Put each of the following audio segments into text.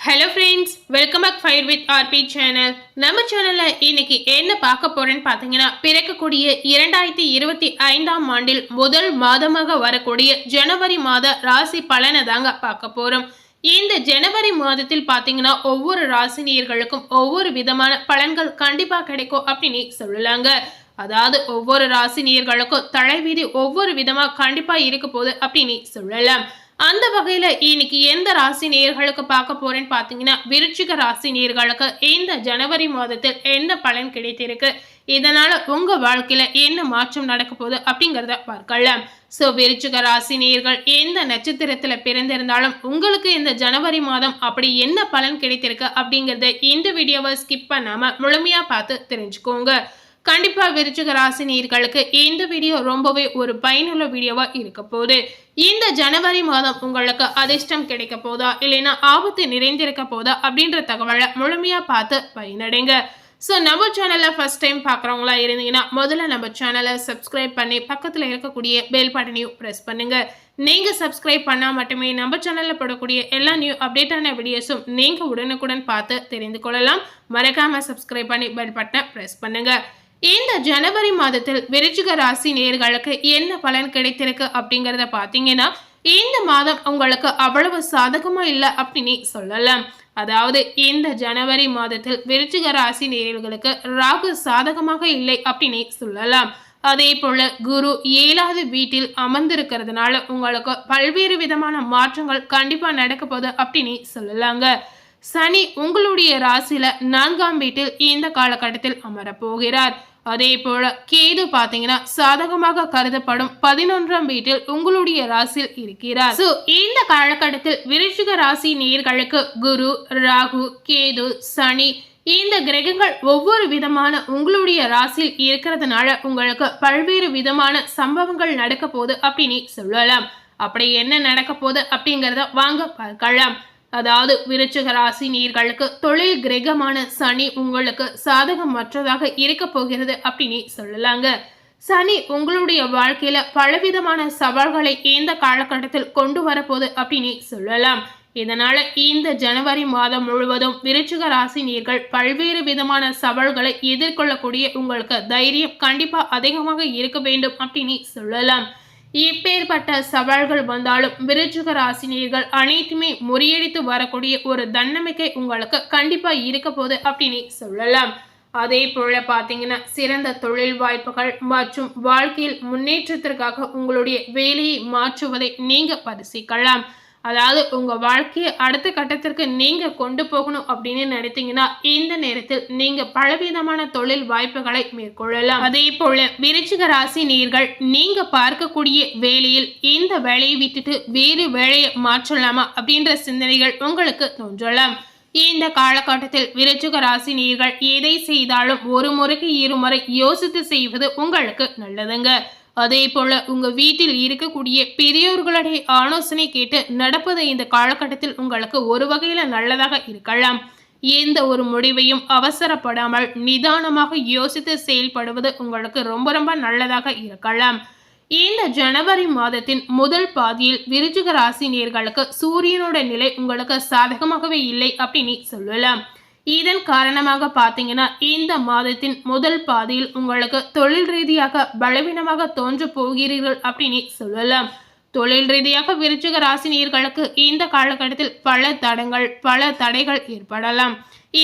Hello friends welcome back fire with RP channel நம்ம சேனலில் இன்னைக்கு என்ன பார்க்க போகிறேன்னு பார்த்தீங்கன்னா பிறக்கக்கூடிய இரண்டாயிரத்தி இருபத்தி ஐந்தாம் ஆண்டில் முதல் மாதமாக வரக்கூடிய ஜனவரி மாத ராசி பலனை தாங்க பார்க்க போகிறோம் இந்த ஜனவரி மாதத்தில் பார்த்தீங்கன்னா ஒவ்வொரு ராசினியர்களுக்கும் ஒவ்வொரு விதமான பலன்கள் கண்டிப்பாக கிடைக்கும் அப்படின்னு சொல்லலாங்க. அதாவது ஒவ்வொரு ராசினியர்களுக்கும் தலைவிதி ஒவ்வொரு விதமாக கண்டிப்பாக இருக்க போகுது அப்படின்னு சொல்லலாம். அந்த வகையில இன்னைக்கு எந்த ராசி நேர்களுக்கு பார்க்க போறேன்னு பாத்தீங்கன்னா விருச்சிக ராசி நேர்களுக்கு இந்த ஜனவரி மாதத்தில் என்ன பலன் கிடைத்திருக்கு? இதனால உங்க வாழ்க்கையில என்ன மாற்றம் நடக்க போகுது அப்படிங்கிறத பார்க்கலாம். சோ விருச்சிக ராசி நேர்கள் எந்த நட்சத்திரத்துல பிறந்திருந்தாலும் உங்களுக்கு இந்த ஜனவரி மாதம் அப்படி என்ன பலன் கிடைத்திருக்கு அப்படிங்கறத இந்த வீடியோவை ஸ்கிப் பண்ணாம முழுமையா பார்த்து தெரிஞ்சுக்கோங்க. கண்டிப்பாக விருச்சிக ராசி நேர்களுக்கு இந்த வீடியோ ரொம்பவே ஒரு பயனுள்ள வீடியோவா இருக்க போகுது. இந்த ஜனவரி மாதம் உங்களுக்கு அதிர்ஷ்டம் கிடைக்க போதா இல்லைன்னா ஆபத்து நிறைந்திருக்க போதா அப்படின்ற தகவலை முழுமையா பார்த்து பயனடைங்க. ஸோ நம்ம சேனலை ஃபர்ஸ்ட் டைம் பார்க்குறவங்களா இருந்தீங்கன்னா முதல்ல நம்ம சேனலை சப்ஸ்கிரைப் பண்ணி பக்கத்தில் இருக்கக்கூடிய பெல் பட்டனையும் ப்ரெஸ் பண்ணுங்கள் நீங்கள் சப்ஸ்கிரைப் பண்ணால் மட்டுமே நம்ம சேனலில் போடக்கூடிய எல்லா நியூ அப்டேட்டான வீடியோஸும் நீங்கள் உடனுக்குடன் பார்த்து தெரிந்து கொள்ளலாம். மறக்காமல் சப்ஸ்கிரைப் பண்ணி பெல் பட்டனை ப்ரெஸ் பண்ணுங்கள் இந்த ஜனவரி மாதத்தில் விருச்சிக ராசி நேர்களுக்கு என்ன பலன் கிடைத்திருக்கு அப்படிங்கிறத பார்த்தீங்கன்னா இந்த மாதம் உங்களுக்கு அவ்வளவு சாதகமா இல்லை அப்படின்னு சொல்லலாம். அதாவது இந்த ஜனவரி மாதத்தில் விருச்சிக ராசி நேர்களுக்கு ராகு சாதகமாக இல்லை அப்படின்னு சொல்லலாம். அதே போல குரு ஏழாவது வீட்டில் அமர்ந்திருக்கிறதுனால உங்களுக்கு பல்வேறு விதமான மாற்றங்கள் கண்டிப்பா நடக்க போகுது அப்படின்னு சொல்லலாங்க. சனி உங்களுடைய ராசியில நான்காம் வீட்டில் இந்த காலகட்டத்தில் அமரப்போகிறார். அதே போல கேது பாத்தீங்கன்னா சாதகமாக கருதப்படும் பதினொன்றாம் வீட்டில் உங்களுடைய ராசியில் இருக்கிறார். சோ இந்த காலகட்டத்தில் விருச்சிக ராசி நேர்களுக்கு குரு ராகு கேது சனி இந்த கிரகங்கள் ஒவ்வொரு விதமான உங்களுடைய ராசியில் இருக்கிறதுனால உங்களுக்கு பல்வேறு விதமான சம்பவங்கள் நடக்க போகுது அப்படின்னு சொல்லலாம். அப்படி என்ன நடக்க போகுது அப்படிங்கிறத வாங்க பார்க்கலாம். அதாவது விருச்சிக ராசி நீர்களுக்கு தொழில் கிரகமான சனி உங்களுக்கு சாதகமற்றதாக இருக்க போகிறது அப்படின்னு சொல்லலாங்க. சனி உங்களுடைய வாழ்க்கையில பலவிதமான சவால்களை இந்த காலகட்டத்தில் கொண்டு வரப்போகுது அப்படின்னு சொல்லலாம். இதனால இந்த ஜனவரி மாதம் முழுவதும் விருச்சிக ராசி நீர்கள் பல்வேறு விதமான சவால்களை எதிர்கொள்ளக்கூடிய உங்களுக்கு தைரியம் கண்டிப்பா அதிகமாக இருக்க வேண்டும் அப்படின்னு சொல்லலாம். இப்பேற்பட்ட சவால்கள் வந்தாலும் விருச்சிக ராசினியர்கள் அனைத்துமே முறியடித்து வரக்கூடிய ஒரு தன்னமிக்கை உங்களுக்கு கண்டிப்பா இருக்க போகுது அப்படின்னு சொல்லலாம். அதே போல பார்த்தீங்கன்னா சிறந்த தொழில் வாய்ப்புகள் மற்றும் வாழ்க்கையில் முன்னேற்றத்திற்காக உங்களுடைய வேலையை மாற்றுவதை நீங்க பரிசிக்கலாம் அதாவது உங்கள் வாழ்க்கையை அடுத்த கட்டத்திற்கு நீங்கள் கொண்டு போகணும் அப்படின்னு நினைத்தீங்கன்னா இந்த நேரத்தில் நீங்கள் பலவிதமான தொழில் வாய்ப்புகளை மேற்கொள்ளலாம். அதே போல விருச்சிக ராசி நீர்கள் நீங்கள் பார்க்கக்கூடிய வேலையில் இந்த வேலையை விட்டுட்டு வேறு வேலையை மாற்றலாமா அப்படின்ற சிந்தனைகள் உங்களுக்கு தோன்றலாம். இந்த காலகட்டத்தில் விருச்சிக ராசி நீர்கள் எதை செய்தாலும் ஒரு முறைக்கு இருமுறை யோசித்து செய்வது உங்களுக்கு நல்லதுங்க. அதே போல உங்க வீட்டில் இருக்கக்கூடிய பெரியோர்களுடைய ஆலோசனை கேட்டு நடப்பது இந்த காலகட்டத்தில் உங்களுக்கு ஒரு வகையில நல்லதாக இருக்கலாம். எந்த ஒரு முடிவையும் அவசரப்படாமல் நிதானமாக யோசித்து செயல்படுவது உங்களுக்கு ரொம்ப ரொம்ப நல்லதாக இருக்கலாம். இந்த ஜனவரி மாதத்தின் முதல் பாதியில் விருச்சிக ராசி நேர்களுக்கு சூரியனோட நிலை உங்களுக்கு சாதகமாகவே இல்லை அப்படின்னு சொல்லலாம். இதன் காரணமாக பார்த்தீங்கன்னா இந்த மாதத்தின் முதல் பாதியில் உங்களுக்கு தொழில் ரீதியாக பலவீனமாக தோன்ற போகிறீர்கள் அப்படின்னு சொல்லலாம். தொழில் ரீதியாக விருச்சிக ராசினியர்களுக்கு இந்த காலகட்டத்தில் பல தடங்கள் பல தடைகள் ஏற்படலாம்.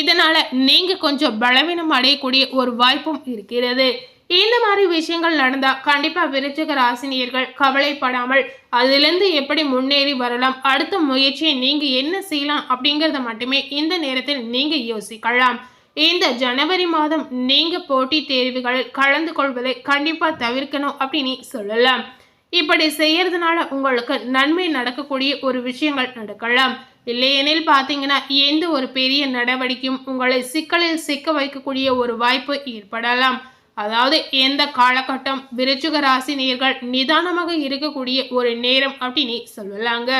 இதனால நீங்க கொஞ்சம் பலவீனம் அடையக்கூடிய ஒரு வாய்ப்பும் இருக்கிறது. இந்த மாதிரி விஷயங்கள் நடந்தா கண்டிப்பா விருச்சிக ராசினியர்கள் கவலைப்படாமல் அதிலிருந்து எப்படி முன்னேறி வரலாம் அடுத்த முயற்சியை நீங்க என்ன செய்யலாம் அப்படிங்கறத மட்டுமே இந்த நேரத்தில் நீங்க யோசிக்கலாம். இந்த ஜனவரி மாதம் நீங்க போட்டி தேர்வுகளில் கலந்து கொள்வதை கண்டிப்பா தவிர்க்கணும் அப்படின்னு சொல்லலாம். இப்படி செய்யறதுனால உங்களுக்கு நன்மை நடக்கக்கூடிய ஒரு விஷயங்கள் நடக்கலாம். இல்லையெனில் பார்த்தீங்கன்னா எந்த ஒரு பெரிய நடவடிக்கையும் உங்களை சிக்கலில் சிக்க வைக்கக்கூடிய ஒரு வாய்ப்பு ஏற்படலாம். அதாவது எந்த காலகட்டம் விருச்சிக ராசி நேர்கள் நிதானமாக இருக்கக்கூடிய ஒரு நேரம் அப்படின்னு சொல்லலாங்க.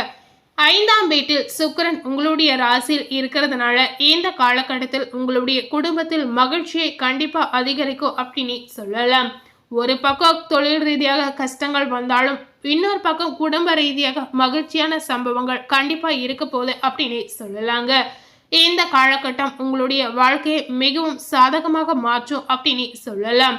ஐந்தாம் வீட்டில் சுக்கரன் உங்களுடைய ராசியில் இருக்கிறதுனால இந்த காலகட்டத்தில் உங்களுடைய குடும்பத்தில் மகிழ்ச்சியை கண்டிப்பாக அதிகரிக்கும் அப்படின்னு சொல்லலாம். ஒரு பக்கம் தொழில் ரீதியாக கஷ்டங்கள் வந்தாலும் இன்னொரு பக்கம் குடும்ப ரீதியாக மகிழ்ச்சியான சம்பவங்கள் கண்டிப்பாக இருக்க போகுது அப்படின்னு சொல்லலாங்க. இந்த காலகட்டம் உங்களுடைய வாழ்க்கையை மிகவும் சாதகமாக மாற்றும் அப்படின்னு சொல்லலாம்.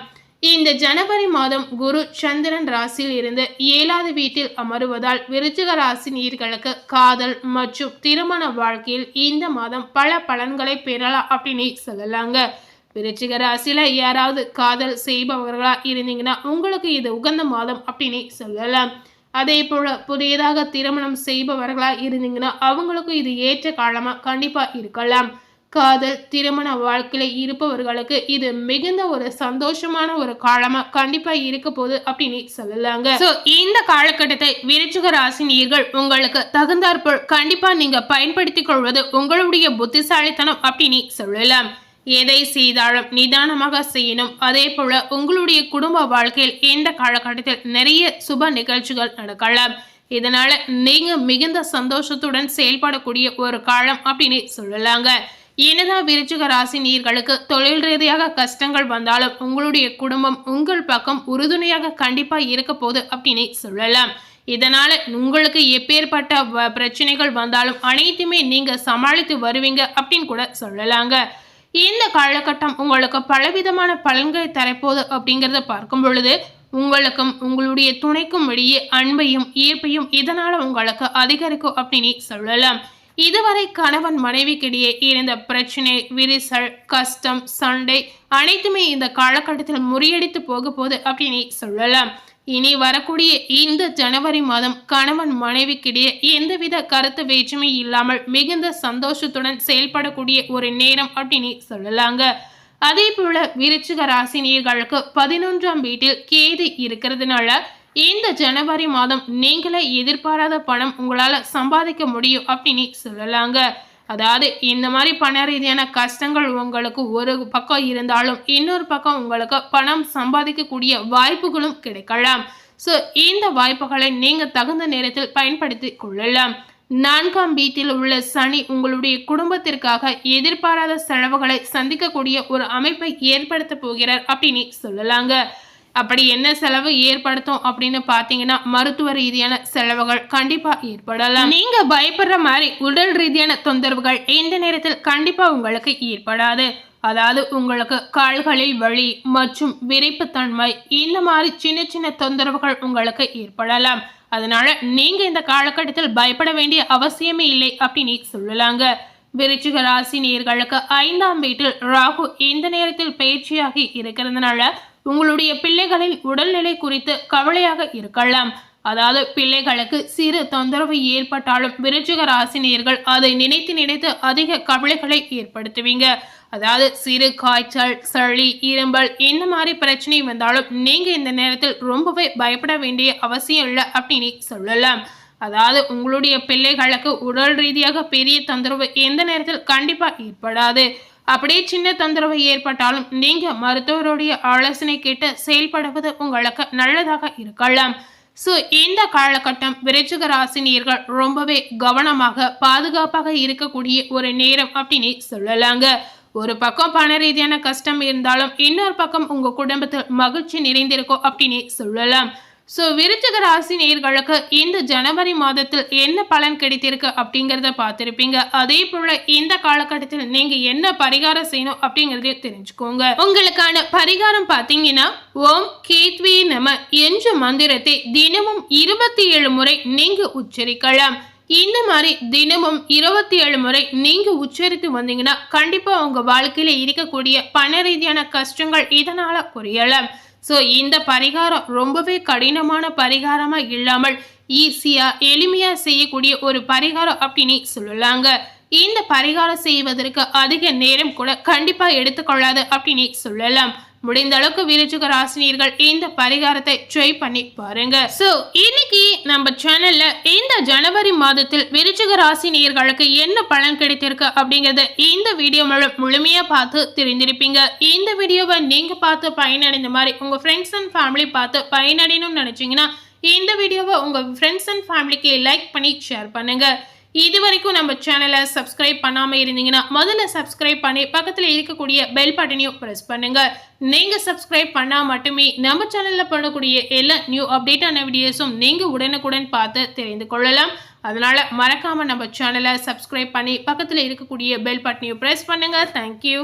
இந்த ஜனவரி மாதம் குரு சந்திரன் ராசியில் இருந்து ஏழாவது வீட்டில் அமருவதால் விருச்சிக ராசி நீர்களுக்கு காதல் மற்றும் திருமண வாழ்க்கையில் இந்த மாதம் பல பலன்களை பெறலாம் அப்படின்னு சொல்லலாங்க. விருச்சிக ராசியில யாராவது காதல் செய்பவர்களா இருந்தீங்கன்னா உங்களுக்கு இது உகந்த மாதம் அப்படின்னு சொல்லலாம். அதே போல புதியதாக திருமணம் செய்பவர்களா இருந்தீங்கன்னா அவங்களுக்கும் இது ஏற்ற காலமா கண்டிப்பா இருக்கலாம். காதல் திருமண வாழ்க்கையில இருப்பவர்களுக்கு இது மிகுந்த ஒரு சந்தோஷமான ஒரு காலமா கண்டிப்பா இருக்க போகுது அப்படின்னு சொல்லலாங்க. சோ இந்த காலகட்டத்தை விருச்சிக நீர்கள் உங்களுக்கு தகுந்தாற்போல் கண்டிப்பா நீங்க பயன்படுத்திக் கொள்வது உங்களுடைய புத்திசாலித்தனம் அப்படின்னு சொல்லலாம். எதை செய்தாலும் நிதானமாக செய்யணும். அதே போல உங்களுடைய குடும்ப வாழ்க்கையில் இந்த காலகட்டத்தில் நிறைய சுப நிகழ்ச்சிகள் நடக்கலாம். இதனால நீங்க மிகுந்த சந்தோஷத்துடன் செயல்படக்கூடிய ஒரு காலம் அப்படின்னு சொல்லலாங்க. என்னதான் விருச்சிக ராசி நீர்களுக்கு தொழில் ரீதியாக கஷ்டங்கள் வந்தாலும் உங்களுடைய குடும்பம் உங்கள் பக்கம் உறுதுணையாக கண்டிப்பா இருக்க போகுது அப்படின்னு சொல்லலாம். இதனால உங்களுக்கு எப்பேற்பட்ட பிரச்சனைகள் வந்தாலும் அனைத்துமே நீங்க சமாளித்து வருவீங்க அப்படின்னு கூட சொல்லலாங்க. இந்த காலகட்டம் உங்களுக்கு பலவிதமான பலன்களை தரப்போகுது அப்படிங்கிறத பார்க்கும் பொழுது உங்களுக்கும் உங்களுடைய துணைக்கும் இடையே அன்பையும் ஈர்ப்பையும் இதனால் உங்களுக்கு அதிகரிக்கும் அப்படின்னு சொல்லலாம். இதுவரை கணவன் மனைவிக்கிடையே இருந்த பிரச்சனை விரிசல் கஷ்டம் சண்டை அனைத்துமே இந்த காலகட்டத்தில் முறியடித்து போக போகுது அப்படின்னு சொல்லலாம். இனி வரக்கூடிய இந்த ஜனவரி மாதம் கணவன் மனைவிக்கிடையே எந்தவித கருத்து வேற்றுமை இல்லாமல் மிகுந்த சந்தோஷத்துடன் செயல்படக்கூடிய ஒரு நேரம் அப்படின்னு சொல்லலாங்க. அதே போல விருச்சிக ராசினியர்களுக்கு பதினொன்றாம் வீட்டில் கேது இருக்கிறதுனால இந்த ஜனவரி மாதம் நீங்களே எதிர்பாராத பணம் உங்களால் சம்பாதிக்க முடியும் அப்படின்னு சொல்லலாங்க. அதாவது இந்த மாதிரி பண ரீதியான கஷ்டங்கள் உங்களுக்கு ஒரு பக்கம் இருந்தாலும் இன்னொரு பக்கம் உங்களுக்கு பணம் சம்பாதிக்கக்கூடிய வாய்ப்புகளும் கிடைக்கலாம். ஸோ இந்த வாய்ப்புகளை நீங்கள் தகுந்த நேரத்தில் பயன்படுத்தி கொள்ளலாம். நான்காம் வீட்டில் உள்ள சனி உங்களுடைய குடும்பத்திற்காக எதிர்பாராத செலவுகளை சந்திக்கக்கூடிய ஒரு அமைப்பை ஏற்படுத்த போகிறார் அப்படின்னு சொல்லலாங்க. அப்படி என்ன செலவு ஏற்படுத்தும் அப்படின்னு பார்த்தீங்கன்னா மருத்துவ ரீதியான செலவுகள் கண்டிப்பா ஏற்படலாம். நீங்க பயப்படுற மாதிரி உடல் ரீதியான தொந்தரவுகள் இந்த நேரத்தில் கண்டிப்பா உங்களுக்கு ஏற்படாது. அதாவது உங்களுக்கு கால்களில் வலி மற்றும் விரைப்புத்தன்மை இந்த மாதிரி சின்ன சின்ன தொந்தரவுகள் உங்களுக்கு ஏற்படலாம். அதனால நீங்க இந்த காலகட்டத்தில் பயப்பட வேண்டிய அவசியமே இல்லை அப்படின்னு சொல்லலாங்க. விருச்சிக ராசி நேர்களுக்கு ஐந்தாம் வீட்டில் ராகு இந்த நேரத்தில் பயிற்சியாகி இருக்கிறதுனால உங்களுடைய பிள்ளைகளின் உடல்நிலை குறித்து கவலையாக இருக்கலாம். அதாவது பிள்ளைகளுக்கு சிறு தொந்தரவு ஏற்பட்டாலும் விருச்சிக ராசினியர்கள் அதை நினைத்து நினைத்து அதிக கவலைகளை ஏற்படுத்துவீங்க. அதாவது சிறு காய்ச்சல் சளி இரும்பல் இந்த மாதிரி பிரச்சனை வந்தாலும் நீங்க இந்த நேரத்தில் ரொம்பவே பயப்பட வேண்டிய அவசியம் இல்லை அப்படின்னு சொல்லலாம். அதாவது உங்களுடைய பிள்ளைகளுக்கு உடல் ரீதியாக பெரிய தொந்தரவு எந்த நேரத்தில் கண்டிப்பா ஏற்படாது. அப்படியே சின்ன தொந்தரவு ஏற்பட்டாலும் நீங்க மருத்துவருடைய ஆலோசனை கேட்டு செயல்படுவது உங்களுக்கு நல்லதாக இருக்கலாம். ஸோ இந்த காலகட்டம் விருச்சிக ராசினியர்கள் ரொம்பவே கவனமாக பாதுகாப்பாக இருக்கக்கூடிய ஒரு நேரம் அப்படின்னு சொல்லலாங்க. ஒரு பக்கம் பண ரீதியான கஷ்டம் இருந்தாலும் இன்னொரு பக்கம் உங்க குடும்பத்தில் மகிழ்ச்சி நிறைந்திருக்கும் அப்படின்னு சொல்லலாம். ஸோ விருச்சிக ராசி நேர்களுக்கு இந்த ஜனவரி மாதத்தில் என்ன பலன் கிடைத்திருக்கு அப்படிங்கிறத பார்த்துருப்பீங்க. அதே போல இந்த காலகட்டத்தில் நீங்க என்ன பரிகாரம் செய்யணும் அப்படிங்கிறதையும் தெரிஞ்சுக்கோங்க. உங்களுக்கான பரிகாரம் பார்த்தீங்கன்னா ஓம் கேத்வி நம என்ற மந்திரத்தை தினமும் இருபத்தி ஏழு முறை நீங்க உச்சரிக்கலாம். இந்த மாதிரி தினமும் இருபத்தி ஏழு முறை நீங்க உச்சரித்து வந்தீங்கன்னா கண்டிப்பா உங்க வாழ்க்கையில இருக்கக்கூடிய பண ரீதியான கஷ்டங்கள் இதனால குறையலாம். ஸோ இந்த பரிகாரம் ரொம்பவே கடினமான பரிகாரமாக இல்லாமல் ஈஸியாக எளிமையாக செய்யக்கூடிய ஒரு பரிகாரம் அப்படின்னு சொல்லலாங்க. இந்த பரிகாரம் செய்வதற்கு அதிக நேரம் கூட கண்டிப்பாக எடுத்துக்கொள்ளாது அப்படின்னு சொல்லலாம். முடிந்த அளவுக்கு விருச்சிக ராசினியர்கள் இந்த பரிகாரத்தை ட்ரை பண்ணி பாருங்க. ஸோ இன்னைக்கு நம்ம சேனல்ல இந்த ஜனவரி மாதத்தில் விருச்சிக ராசினியர்களுக்கு என்ன பலன் கிடைத்திருக்கு அப்படிங்கறத இந்த வீடியோ மூலம் முழுமையா பார்த்து தெரிஞ்சிருப்பீங்க இந்த வீடியோவை நீங்க பார்த்து பயனடைந்த மாதிரி உங்க ஃப்ரெண்ட்ஸ் அண்ட் ஃபேமிலி பார்த்து பயனடையணும்னு நினைச்சீங்கன்னா இந்த வீடியோவை உங்க ஃப்ரெண்ட்ஸ் அண்ட் ஃபேமிலிக்கு லைக் பண்ணி ஷேர் பண்ணுங்க. இது வரைக்கும் நம்ம சேனலை சப்ஸ்கிரைப் பண்ணாமல் இருந்தீங்கன்னா முதல்ல சப்ஸ்கிரைப் பண்ணி பக்கத்தில் இருக்கக்கூடிய பெல் பட்டனையும் ப்ரெஸ் பண்ணுங்கள் நீங்கள் சப்ஸ்கிரைப் பண்ணால் மட்டுமே நம்ம சேனலில் பண்ணக்கூடிய எல்லா நியூ அப்டேட்டான வீடியோஸும் நீங்கள் உடனுக்குடன் பார்த்து தெரிந்து கொள்ளலாம். அதனால் மறக்காமல் நம்ம சேனலை சப்ஸ்கிரைப் பண்ணி பக்கத்தில் இருக்கக்கூடிய பெல் பட்டனையும் ப்ரெஸ் பண்ணுங்கள் தேங்க்யூ